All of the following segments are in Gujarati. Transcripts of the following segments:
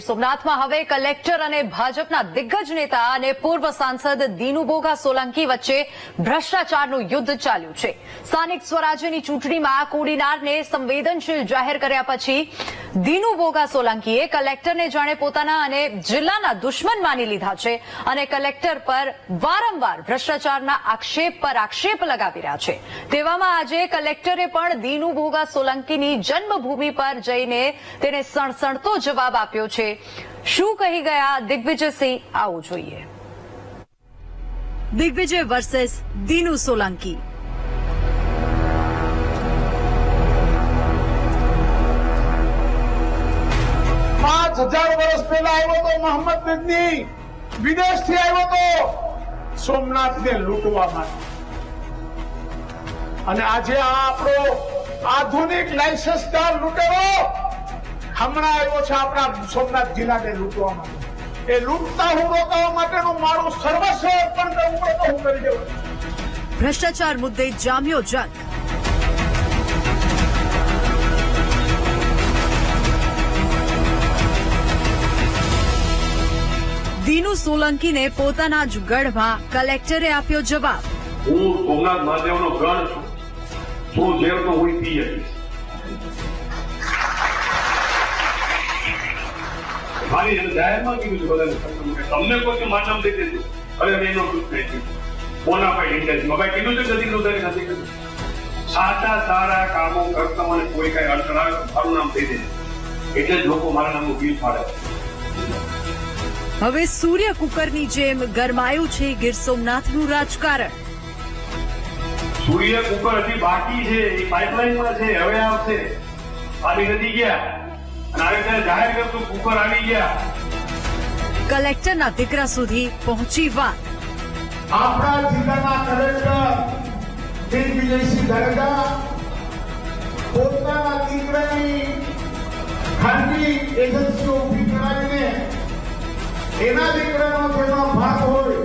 સોમનાથમાં હવે કલેક્ટર અને ભાજપના દિગ્ગજ નેતા અને પૂર્વ સાંસદ દીનુ સોલંકી વચ્ચે ભ્રષ્ટાચારનું યુદ્ધ ચાલ્યું છે. સ્થાનિક સ્વરાજ્યની ચૂંટણીમાં કોડીનારને સંવેદનશીલ જાહેર કર્યા પછી દીનુ સોલંકીએ કલેક્ટરને જાણે પોતાના અને જિલ્લાના દુશ્મન માની લીધા છે અને કલેક્ટર પર વારંવાર ભ્રષ્ટાચારના આક્ષેપ પર આક્ષેપ લગાવી રહ્યા છે. તેવામાં આજે કલેક્ટરે પણ દીનુભોગા સોલંકીની જન્મભૂમિ પર જઈને તેને સણસણતો જવાબ આપ્યો છે. શું કહી ગયા? દિગ્વિજયસિંહ આવું જોઈએ. દિગ્વિજય વર્સેસ દિનુ સોલંકી. પાંચ હજાર વર્ષ પહેલા આવ્યો તો મોહમ્મદ નજની વિદેશથી આવ્યો તો સોમનાથને લૂંટવા માટે. અને આજે આ આપણો આધુનિક લાયસન્સદાર લૂંટેરો હમણાં આવ્યો છે આપણા સોમનાથ જિલ્લાને લૂંટવા માટે. એ લૂંટતા હું રોકાવા માટેનું મારું સર્વસ્વ અર્પણ કરવું પડે તો હું કરી દેવું. ભ્રષ્ટાચાર મુદ્દે જામ્યો જંગ. દીનુ સોલંકીને પોતાના જ ગઢમાં કલેક્ટરે આપ્યો જવાબ. હું સોમનાથ મહાદેવનો ગઢ છું. શું જેલ તો હું પી મારી એને જાહેરમાં કીધું છે બધાને તમને કોઈ માનવ દે દેજો અરે મેં એનો દુઃખ નહીં થયું કોના પર ઇન્ટરેસ્ટ ભાઈ કીધું છે કીધું તારી નથી સાચા સારા કામો કરતા મને કોઈ કઈ અડચણ આવે મારું નામ થઈ દેજો. એટલે જ લોકો મારા નામનું બિલ પાડે હવે સૂર્ય કુકરની જેમ ગરમાયું છે ગીર સોમનાથનું રાજકારણ. સૂર્ય કુકર હજી બાકી છે એ પાઇપલાઇનમાં છે હવે આવશે. આવી નથી ગયા. કલેક્ટરના દીકરા સુધી પહોંચી વાત. આપણા જિલ્લાના કલેક્ટર દિગ્વિજયસિંહ દરગા પોતાના દીકરાની ખાનગી એજન્સીઓ ઊભી કરાવીને એના દીકરાનો જેનો ભાગ હોય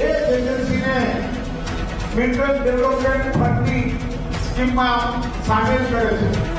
એ જ એજન્સીને મિનરલ ડેવલપમેન્ટ ફંડની સ્કીમમાં સામેલ કરે છે.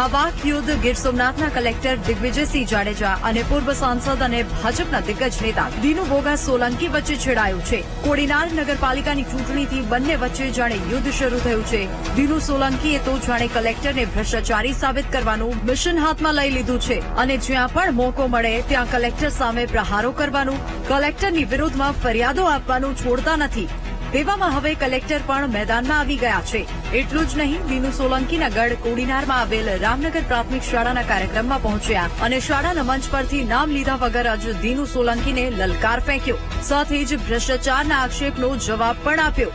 આ યુદ્ધ ગીર સોમનાથના કલેક્ટર દિગ્વિજયસિંહ જાડેજા અને પૂર્વ સાંસદ અને ભાજપના દિગ્ગજ નેતા દીનુ બોગા સોલંકી વચ્ચે છેડાયું છે. કોડીનાર નગરપાલિકાની ચૂંટણીથી બંને વચ્ચે જાણે યુદ્ધ શરૂ થયું છે. દીનુ સોલંકીએ તો જાણે કલેક્ટરને ભ્રષ્ટાચારી સાબિત કરવાનું મિશન હાથમાં લઈ લીધું છે અને જ્યાં પણ મોકો મળે ત્યાં કલેક્ટર સામે પ્રહારો કરવાનું, કલેક્ટરની વિરુદ્ધમાં ફરિયાદો આપવાનું છોડતા નથી. તેવામાં હવે કલેક્ટર પણ મેદાનમાં આવી ગયા છે. એટલું જ નહીં દીનુ સોલંકીના ગઢ કોડીનારમાં આવેલ રામનગર પ્રાથમિક શાળાના કાર્યક્રમમાં પહોંચ્યા અને શાળાના મંચ પરથી નામ લીધા વગર જ દિનુ સોલંકીને લલકાર ફેંક્યો. સાથે જ ભ્રષ્ટાચારના આક્ષેપનો જવાબ પણ આપ્યો.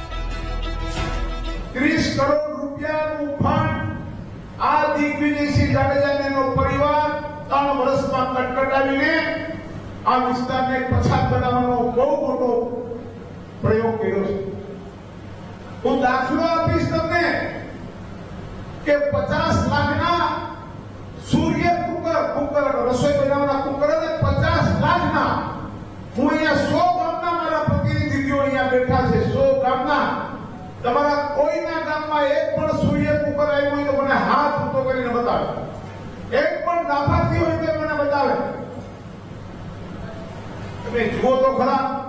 પરિવાર ત્રણ વર્ષમાં કટકટાવીને આ વિસ્તારને પછાત બનાવવાનો બહુ મોટો પ્રયોગ કર્યો છે. હું દાખલો આપીશ તમને કે પચાસ લાખના સૂર્ય કુકર કુકર, રસોઈ બનાવવાના કુકર અને પચાસ લાખના હું અહીંયા સો ગામના મારા પ્રતિનિધિઓ અહીંયા બેઠા છે. સો ગામના. તમારા કોઈના ગામમાં એક પણ સૂર્ય કુકર આવ્યું હોય તો મને હાથ ઊંચો કરીને બતાવે. એક પણ લાભાર્થી હોય તો મને બતાવે. તમે જુઓ તો ખરા.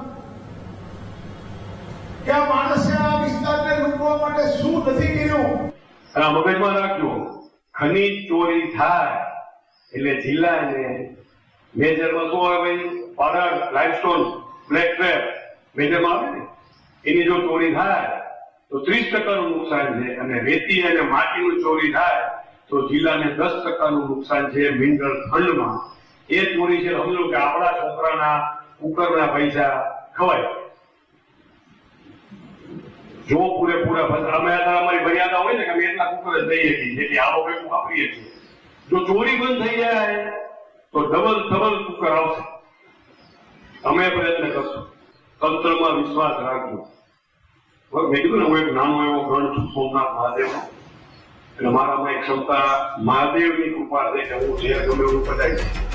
કે આ માણસે આ વિસ્તારને લૂંટવા માટે શું નથી કર્યું? આ મગજમાં રાખજો, ખનીજ ચોરી થાય. એટલે જિલ્લાને મેજરમાં શું આવે ભાઈ? લાઇમસ્ટોન બ્લેક ટ્રેપ મેજરમાં આવે એની જો ચોરી થાય, તો ત્રીસ ટકાનું નુકસાન છે. અને રેતી અને માટીનું ચોરી થાય, તો જિલ્લાને દસ ટકાનું નુકસાન છે મિનરલ ફંડમાં એ ચોરી છે, સમજો કે આપણા છોકરાના કુકરના પૈસા ખવાય. જો પૂરેપૂરા અમે અમારી મર્યાદા હોય ને કે અમે એટલા કુકર જ દઈએ છીએ, જેથી આવો કંઈક વાપરીએ છીએ. જો ચોરી બંધ થઈ જાય, તો ડબલ ડબલ કુકર આવશે. અમે પ્રયત્ન કરશું. તંત્રમાં વિશ્વાસ રાખજો. મેં ને, હું એક નાનો એવો ગણ છું, સોમનાથ મહાદેવનો. એટલે મારામાં એક ક્ષમતા મહાદેવની કૃપા છે કે હું જે ગમે એવું પતાવી.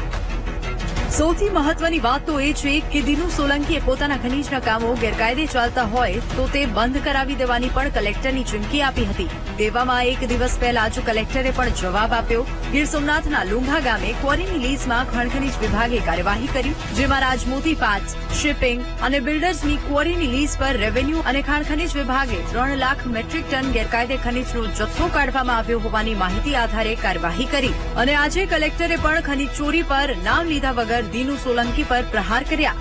સૌથી મહત્વની વાત તો એ છે કે દીનુ સોલંકીએ પોતાના ખનીજના કામો ગેરકાયદે ચાલતા હોય તો તે બંધ કરાવી દેવાની પણ કલેક્ટરની ચીમકી આપી હતી. તેવામાં એક દિવસ પહેલા જ કલેક્ટરે પણ જવાબ આપ્યો. ગીર સોમનાથના લુંઘા ગામે ક્વોરીની લીઝમાં ખણખનીજ વિભાગે કાર્યવાહી કરી, જેમાં રાજમોતી પાર્ક શિપિંગ અને બિલ્ડર્સની ક્વોરીની લીઝ પર રેવન્યુ અને ખાણખનીજ વિભાગે ત્રણ લાખ મેટ્રિક ટન ગેરકાયદે ખનીજનો જથ્થો કાઢવામાં આવ્યો હોવાની માહિતી આધારે કાર્યવાહી કરી. અને આજે કલેક્ટરે પણ ખનીજ ચોરી પર નામ લીધા વગર દીનુ સોલંકી પર પ્રહાર કર્યા.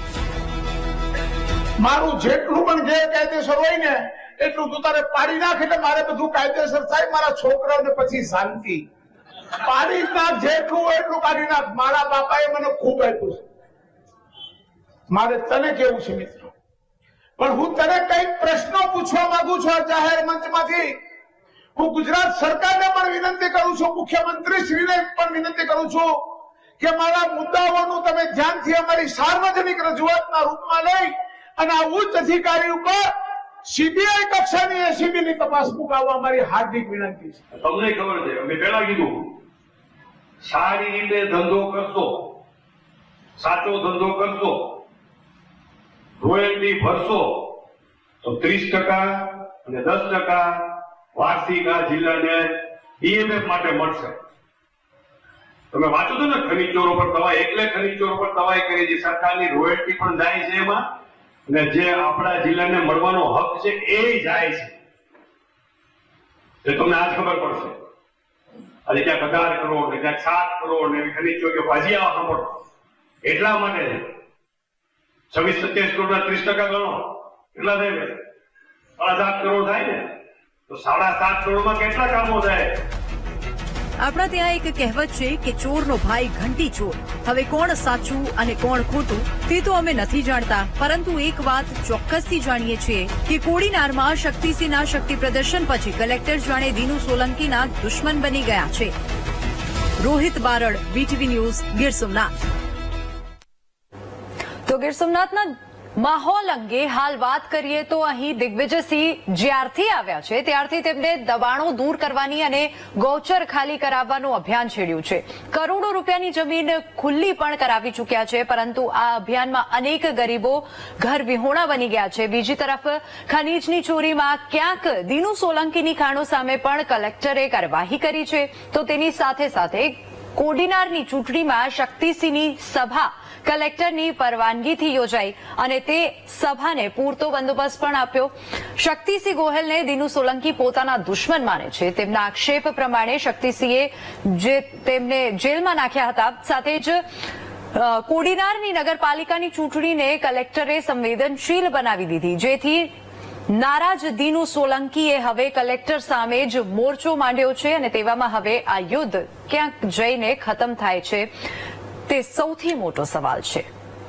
મારું જેટલું પણ ગેરકાયદેસર હોય ને, એટલું તું તારે પાડી નાખ એટલે મારે બધું કાયદેસર થાય, મારા છોકરાઓને પછી શાંતિ. પાડી નાખ, જેટલું હોય એટલું કાઢી નાખ. મારા બાપાએ મને ખૂબ આપ્યું છે. મારે તને કેવું છે મિત્રો? પણ હું તને કંઈક પ્રશ્નો પૂછવા માંગુ છું આ જાહેર મંચમાંથી. હું ગુજરાત સરકારને પણ વિનંતી કરું છું મુખ્યમંત્રી શ્રીને પણ વિનંતી કરું છું. કે મારા મુદ્દાઓનું તમે ધ્યાનથી અમારી સાર્વજનિક રજૂઆતના રૂપમાં લઈ અને આ ઉચ્ચ અધિકારી ઉપર સીબીઆઈ કક્ષાની એસીબી ની તપાસ મુકાવવા અમારી હાર્દિક વિનંતી છે. તમને ખબર છે અમે પેલા કીધું, સારી રીતે ધંધો કરશો, સાચો ધંધો કરશો રોયલ્ટી ભરશો, તો ત્રીસ ટકા અને દસ ટકા વાર્ષિક આ જિલ્લાને ડીએમએફ માટે મળશે. તમે વાંચો છો ને ખનીજ ચોરો પર દવા એટલે ખનીજ ચોરો પર દવાઈ કરી છે. સરકારની રોયલ્ટી પણ જાય છે એમાં. અને જે આપણા જિલ્લાને મળવાનો હક છે એ જાય છે. એ તમને આજ ખબર પડશે. અને ક્યાંક અઢાર કરોડ ને ક્યાંક સાત કરોડ ને ખનીજ ચોરીઓ ભાજી આવા સાંભળો. એટલા માટે છવ્વીસ, સત્યાવીસ કરોડ ના ત્રીસ ટકા ગણો. કેટલા થાય ને સાડા સાત કરોડ થાય ને. તો સાડા સાત કરોડમાં કેટલા કામો થાય? આપણા ત્યાં એક કહેવત છે કે ચોરનો ભાઈ ઘંટી ચોર. હવે કોણ સાચું અને કોણ ખોટું, તે તો અમે નથી જાણતા. પરંતુ એક વાત ચોક્કસથી જાણીએ છીએ કે કોડીનારમાં શક્તિસિંહના શક્તિ પ્રદર્શન પછી કલેક્ટર જાણે દીનુ સોલંકીના દુશ્મન બની ગયા છે. Rohit Barad BTV news Gir Somnath. તો ગીર સોમનાથના માહોલ અંગે હાલ વાત કરીએ તો અહીં દિગ્વિજયસિંહ જ્યારથી આવ્યા છે, ત્યારથી તેમને દબાણો દૂર કરવાની અને ગૌચર ખાલી કરાવવાનું અભિયાન છેડ્યું છે. કરોડો રૂપિયાની જમીન ખુલ્લી પણ કરાવી ચૂક્યા છે, પરંતુ આ અભિયાનમાં અનેક ગરીબો ઘર વિહોણા બની ગયા છે. બીજી તરફ, ખનીજની ચોરીમાં ક્યાંક દીનુ સોલંકીની ખાણો સામે પણ કલેક્ટરે કાર્યવાહી કરી છે. તો તેની સાથે સાથે કોડીનારની ચૂંટણીમાં શક્તિસિંહની સભા કલેક્ટરની પરવાનગીથી યોજાઈ અને તે સભાને પૂરતો બંદોબસ્ત પણ આપ્યો. શક્તિસિંહ ગોહેલને દિનુ સોલંકી પોતાના દુશ્મન માને છે. તેમના આક્ષેપ પ્રમાણે શક્તિસિંહે જે તેમને જેલમાં નાખ્યા હતા, સાથે જ કોડીનારની નગરપાલિકાની ચૂંટણીને કલેક્ટરે સંવેદનશીલ બનાવી દીધી. જેથી નારાજ દીનુ સોલંકીએ હવે કલેક્ટર સામે જ મોરચો માંડ્યો છે અને તેવામાં હવે આ યુદ્ધ ક્યાંક જઈને ખતમ થાય છે. તે સૌથી મોટો સવાલ છે.